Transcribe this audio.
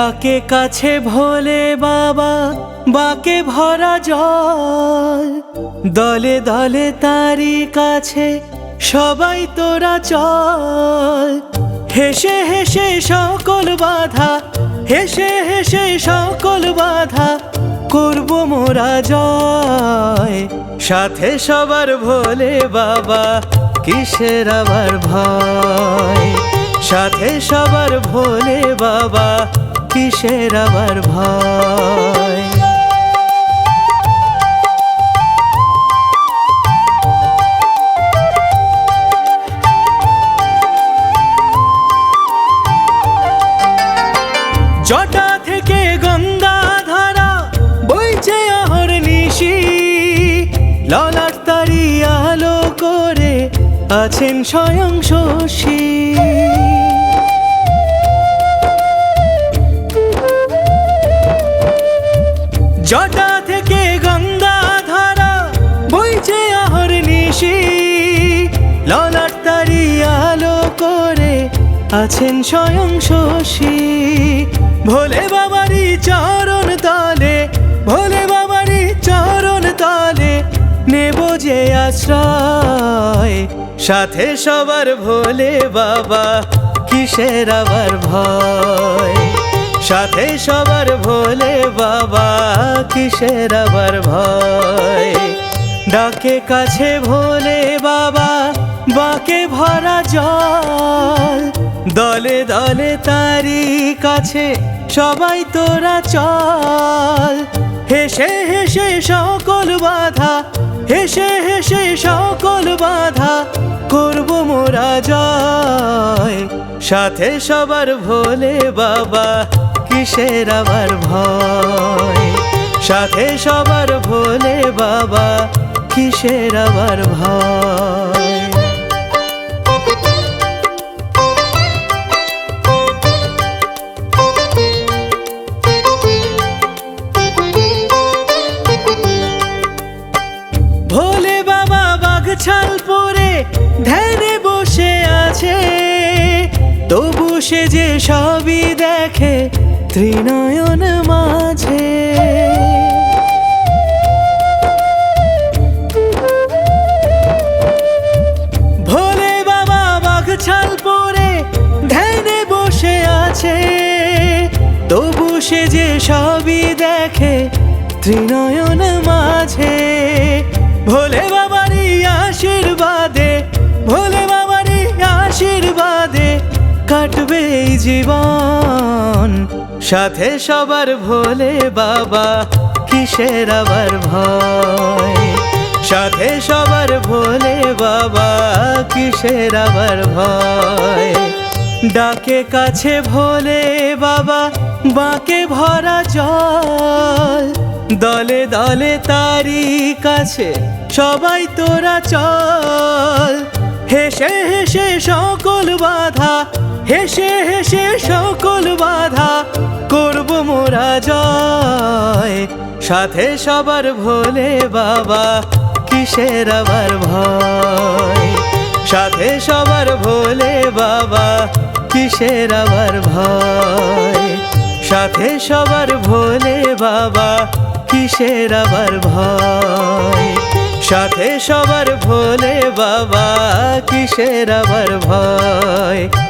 ডাকে কাছে ভোলে বাবা, বাকে ভরা জল। দলে দলে তারি কাছে সবাই তোরা চল। হেসে হেসে সকল বাধা, হেসে হেসে সকল বাধা করব মোরা জয়। সাথে সবার ভোলে বাবা, কিসের আবার ভয়? সাথে সবার ভোলে বাবা কিসের আবার ভয়? জটা থেকে গঙ্গা ধারা বইছে অহর নিশি। ললাট তারি আলো করে আছেন স্বয়ং শশী। জটা থেকে গঙ্গা ধারা বইছে আহর নিশি। ললাট তারি আলো করে আছেন স্বয়ং শশী। ভোলে বাবারি চরণ তলে, ভোলে বাবারি চরণ তলে নেব যে আশ্রয়। সাথে সবার ভোলে বাবা, কিসের আবার ভয়? সাথে সবার ভোলে বাবা, কিসের আবার ভয়? ডাকে কাছে ভোলে বাবা, বাকে ভরা জল। দলে দলে তারি কাছে সবাই তোরা চল। হেসে হেসে সকল বাধা, হেসে হেসে সকল বাধা করব মোরা জয়। সাথে সবার ভোলে বাবা কিসের আবার ভয়? সাথে সবার ভোলে বাবা, কিসের আবার ভয়? ভোলে বাবা বাঘছাল পরে ধ্যানে বসে আছে, তবু সে যে সবই দেখে ত্রিনয়ন মাঝে। ভোলে বাবা বাঘছাল পরে ধ্যানে বসে আছে। তবু সে যে সবই দেখে ত্রিনয়ন মাঝে। ভোলে বাবারই আশীর্বাদে, ভোলে বাবারই আশীর্বাদে কাটবে জীবন। সাথে সবার ভোলে বাবা, কিসের আবার ভয়? সাথে সবার ভোলে বাবা, কিসের আবার ভয়? ডাকে কাছে ভোলে বাবা, বাঁকে ভরা জল। দলে দলে তারি কাছে সবাই তোরা চল। হেসে হেসে সকল বাধা হেসে হেসে সকল বাধা করব মোরা জয়। সাথে সবার ভোলে বাবা, কিসের আবার ভয়? সাথে সবার ভোলে বাবা, কিসের আবার ভয়? সাথে সবার ভোলে বাবা, কিসের আবার ভয়? সাথে সবার ভোলে বাবা, কিসের আবার ভয়?